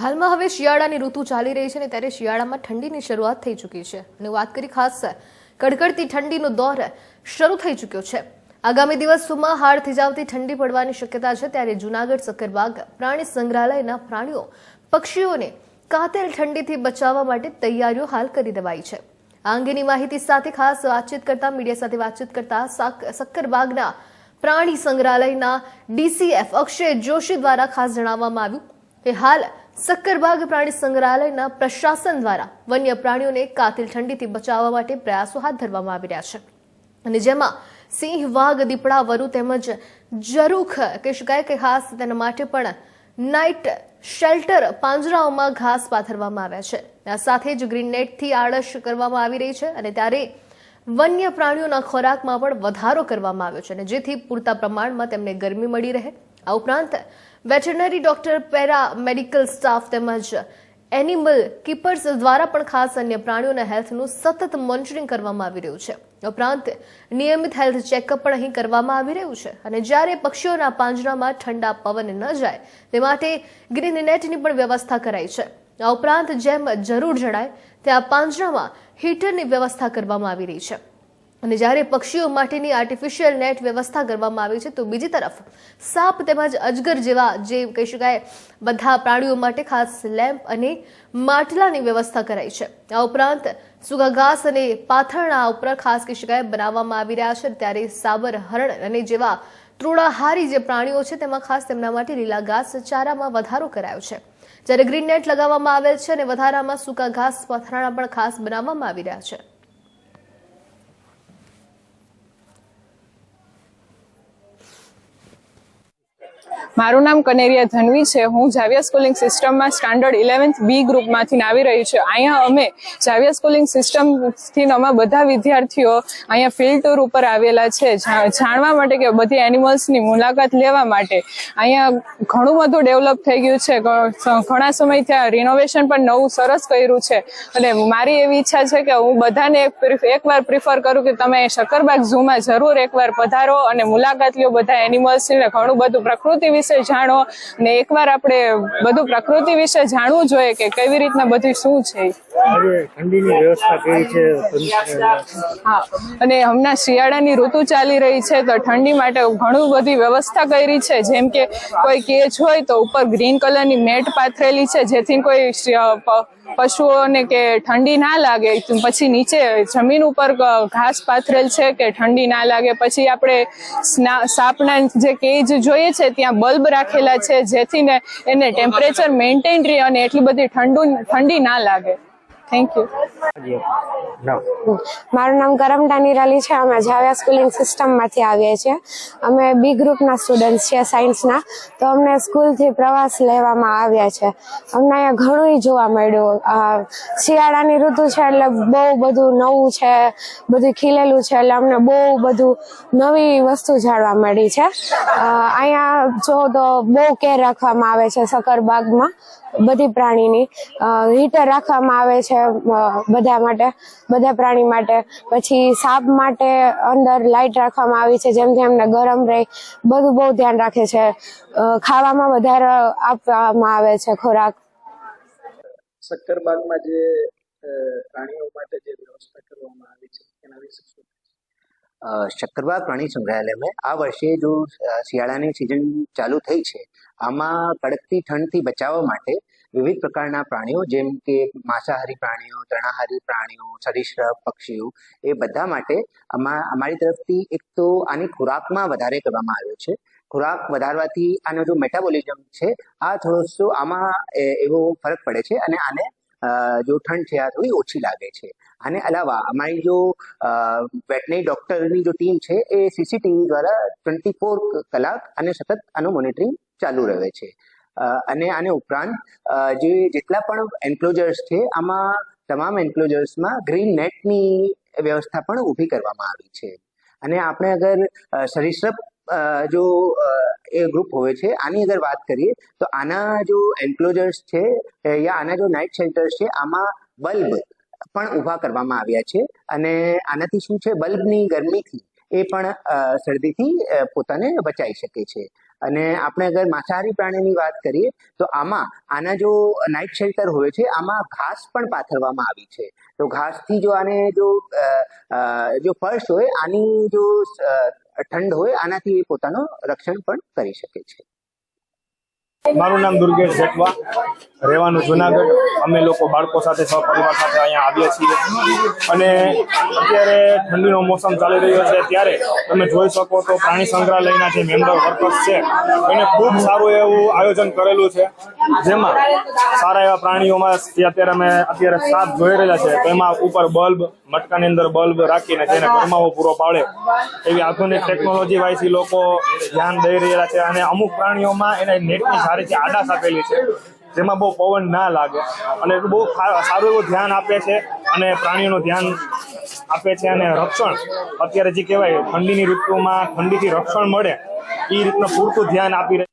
હાલમાં હવે શિયાળાની ઋતુ ચાલી રહી છે ને ત્યારે શિયાળામાં ઠંડીની શરૂઆત થઈ ચૂકી છે. અને વાત કરી ખાસ કડકડતી ઠંડીનો દોર શરૂ થઈ ચૂક્યો છે. આગામી દિવસોમાં હાડ થીજાવતી ઠંડી પડવાની શક્યતા છે ત્યારે જૂનાગઢ, સક્કરબાગ, પ્રાણી સંગ્રહાલયના પ્રાણીઓ, પક્ષીઓને કાતેલ ઠંડીથી બચાવવા માટે તૈયારીઓ હાલ કરી દેવાઈ છે. આ અંગેની માહિતી સાથે ખાસ વાતચીત કરતા મીડિયા સાથે વાતચીત કરતા સાક- સક્કરબાગના પ્રાણી સંગ્રહાલયના ડીસીએફ અક્ષય જોશી દ્વારા ખાસ જણાવવામાં આવ્યું કે હાલ સક્કરબાગ પ્રાણી સંગ્રહાલયના પ્રશાસન દ્વારા વન્ય પ્રાણીઓને કાતિલ ઠંડીથી બચાવવા માટે પ્રયાસો હાથ ધરવામાં આવી રહ્યા છે. અને જેમાં સિંહ, વાઘ, દીપડા, વરુ તેમજ જરૂખ કહી શકાય કે ખાસ તેના માટે પણ નાઇટ શેલ્ટર પાંજરાઓમાં ઘાસ પાથરવામાં આવ્યા છે. આ સાથે જ ગ્રીન નેટથી આળસ કરવામાં આવી રહી છે અને ત્યારે વન્ય પ્રાણીઓના ખોરાકમાં પણ વધારો કરવામાં આવ્યો છે અને જેથી પૂરતા પ્રમાણમાં તેમને ગરમી મળી રહે. આ ઉપરાંત veterinary doctor, para medical staff તેમજ એનિમલ કીપર્સ દ્વારા પણ ખાસ અન્ય પ્રાણીઓના હેલ્થનું સતત મોનિટરિંગ કરવામાં આવી રહ્યું છે. ઉપરાંત નિયમિત હેલ્થ ચેકઅપ પણ અહીં કરવામાં આવી રહ્યું છે અને જ્યારે પક્ષીઓના પાંજરામાં ઠંડા પવન ન જાય, તે માટે ગ્રીન નેટની પણ વ્યવસ્થા કરાઈ છે. આ ઉપરાંત જેમ જરૂર જણાય, ત્યાં પાંજરામાં હીટરની વ્યવસ્થા કરવામાં આવી રહી છે. અને જ્યારે પક્ષીઓ માટેની આર્ટિફિશિયલ નેટ વ્યવસ્થા કરવામાં આવી છે, તો બીજી તરફ સાપ તેમજ અજગર જેવા જે કહી શકાય બધા પ્રાણીઓ માટે ખાસ લેમ્પ અને માટલાની વ્યવસ્થા કરાઈ છે. આ ઉપરાંત સૂકા ઘાસ અને પાથરણા ઉપર ખાસ કહી શકાય બનાવવામાં આવી રહ્યા છે. ત્યારે સાબર હરણ અને જેવા તૃણાહારી જે પ્રાણીઓ છે, તેમાં ખાસ તેમના માટે લીલા ઘાસ ચારામાં વધારો કરાયો છે. જ્યારે ગ્રીન નેટ લગાવવામાં આવેલ છે અને વધારામાં સૂકા ઘાસ, પથરાણા પણ ખાસ બનાવવામાં આવી રહ્યા છે. મારું નામ કનેરિયા ધનવી છે. હું જાવિયા સ્કૂલિંગ સિસ્ટમમાં સ્ટાન્ડર્ડ ઇલેવન્થ બી ગ્રુપમાંથી આવી રહી છું. અહીંયા અમે જાવિયા સ્કૂલિંગ સિસ્ટમથી અમે બધા વિદ્યાર્થીઓ અહીંયા ફિલ્ડ ટૂર ઉપર આવેલા છે. જાણવા માટે કે બધી એનિમલ્સની મુલાકાત લેવા માટે અહીંયા ઘણું બધું ડેવલપ થઈ ગયું છે. ઘણા સમયથી આ રિનોવેશન પણ નવું સરસ કર્યું છે. અને મારી એવી ઈચ્છા છે કે હું બધાને એક એકવાર પ્રિફર કરું કે તમે શકરબાગ ઝૂમાં જરૂર એકવાર પધારો અને મુલાકાત લ્યો બધા એનિમલ્સની. ઘણું બધું પ્રકૃતિ જાણો ને એકવાર આપણે બધું પ્રકૃતિ વિશે જાણવું જોઈએ કે કેવી રીતના બધી શું છે. ઠંડીની વ્યવસ્થા કેવી છે હા અને હમણાં શિયાળાની ઋતુ ચાલી રહી છે તો ઠંડી માટે ઘણું બધી વ્યવસ્થા કરી છે. જેમ કે કોઈ કેચ હોય તો ઉપર ગ્રીન કલરની મેટ પાથરેલી છે જેથી કોઈ પશુઓને કે ઠંડી ના લાગે પછી નીચે જમીન ઉપર ઘાસ પાથરેલ છે કે ઠંડી ના લાગે, પછી આપણે સાપના જે કેજ જોઈએ છે, ત્યાં બલ્બ રાખેલા છે, જેથી એને ટેમ્પરેચર મેન્ટેન રહે અને એટલી બધી ઠંડુ, ઠંડી ના લાગે. થેન્ક યુ મારું નામ કરમટા નિરાલી છે. અમે જાવ્યા સ્કૂલિંગ સિસ્ટમમાંથી આવીએ છીએ. અમે બી ગ્રુપના સ્ટુડન્ટ છીએ સાયન્સના તો અમને સ્કૂલથી પ્રવાસ લેવામાં આવ્યા છે. અમને અહીંયા ઘણું જોવા મળ્યું. શિયાળાની ઋતુ છે એટલે બહુ બધું નવું છે. બધું ખીલેલું છે એટલે અમને બહુ બધું નવી વસ્તુ જાણવા મળી છે. અહીંયા જો તો બહુ કેર રાખવામાં આવે છે સકરબાગમાં બધી પ્રાણીની. હીટર રાખવામાં આવે છે. અ, બધા માટે બધા પ્રાણી માટે. પછી સાપ માટે અંદર લાઇટ રાખવામાં આવી છે જેમથી એમને ગરમ રહે બધું બહુ ધ્યાન રાખે છે. ખાવામાં વધારે આપવામાં આવે છે ખોરાક. સક્કરબાગમાં જે પ્રાણીઓ માટે જે વ્યવસ્થા કરવામાં આવી છે એના વિશે શક્કરબાગ પ્રાણી સંગ્રહાલય में આ વર્ષે જો શિયાળાની સિઝન ચાલુ થઈ છે, આમાં કડકતી ઠંડથી બચાવવા માટે વિવિધ પ્રકારના પ્રાણીઓ જેમ કે માંસાહારી પ્રાણીઓ તણાહારી પ્રાણીઓ, સરીસૃપ, પક્ષીઓ, એ બધા માટે આમાં, અમારી તરફથી એક તો આની ખોરાકમાં વધારે કરવામાં આવ્યો છે. ખોરાક વધારવાથી આનો જો મેટાબોલિઝમ છે, આ થોડો આમાં એવો ફરક પડે છે અને આને જો ઠંડ છે આ થોડી ઓછી લાગે છે. આને અલાવા અમારી જો વેટનરી ડોક્ટરની જો ટીમ છે એ સીસીટીવી દ્વારા ટ્વેન્ટી ફોર કલાક અને સતત આનું મોનિટરિંગ ચાલુ રહે છે. અને આને ઉપરાંત જે જેટલા પણ એન્ક્લોઝર્સ છે આમાં તમામ એન્ક્લોઝર્સમાં ગ્રીન નેટની વ્યવસ્થા પણ ઊભી કરવામાં આવી છે. અને આપણે અગર અ, જો ગ્રુપ હોય છે. આની અગર વાત કરીએ, તો આના જો એન્ક્લોઝર્સ છે યા આના જો નાઇટ શેલ્ટર્સ છે, આમાં બલ્બ પણ ઊભા કરવામાં આવ્યા છે. અને આનાથી શું છે, બલ્બની ગરમીથી એ પણ શરદીથી પોતાને બચાવી શકે છે. અને આપણે અગર માંસાહારી પ્રાણીની વાત કરીએ, તો આમાં આના જો નાઇટ શેલ્ટર હોય છે, આમાં ઘાસ પણ પાથરવામાં આવી છે. તો ઘાસથી જો આને જો જો ફર્શ હોય, આની જો ઠંડ હોય આનાથી એ પોતાનું રક્ષણ પણ કરી શકે છે. મારું નામ દુર્ગેશ જેઠવા. રહેવાનું જુનાગઢ. અમે લોકો બાળકો સાથે સહપરિવાર સાથે અહીંયા આવીએ છીએ. અને અત્યારે ઠંડીનો મોસમ ચાલી રહ્યો છે ત્યારે તમે જોઈ શકો તો પ્રાણી સંગ્રહાલયના જે મેમ્બર વર્કર્સ છે, એને ખૂબ સારું એવું આયોજન કરેલું છે. જેમાં સારા એવા પ્રાણીઓમાં અત્યારે અમે અત્યારે સાપ જોઈ રહ્યા છે તેમાં ઉપર બલ્બ, મટકાની અંદર બલ્બ રાખીને જેને ગરમાવો પૂરો પાડે, એવી આધુનિક ટેકનોલોજી વાઇઝ લોકો ધ્યાન દઈ રહ્યા છે. અને અમુક પ્રાણીઓમાં એને નેટની સારીથી આડાશ આપેલી છે. જેમાં બહુ પવન ના લાગે. અને બહુ સારું એવું ધ્યાન આપે છે અને પ્રાણીઓનું ધ્યાન આપે છે અને રક્ષણ. અત્યારે જે કહેવાય ઠંડીની ઋતુમાં ઠંડીથી રક્ષણ મળે એ રીતનું પૂરતું ધ્યાન આપી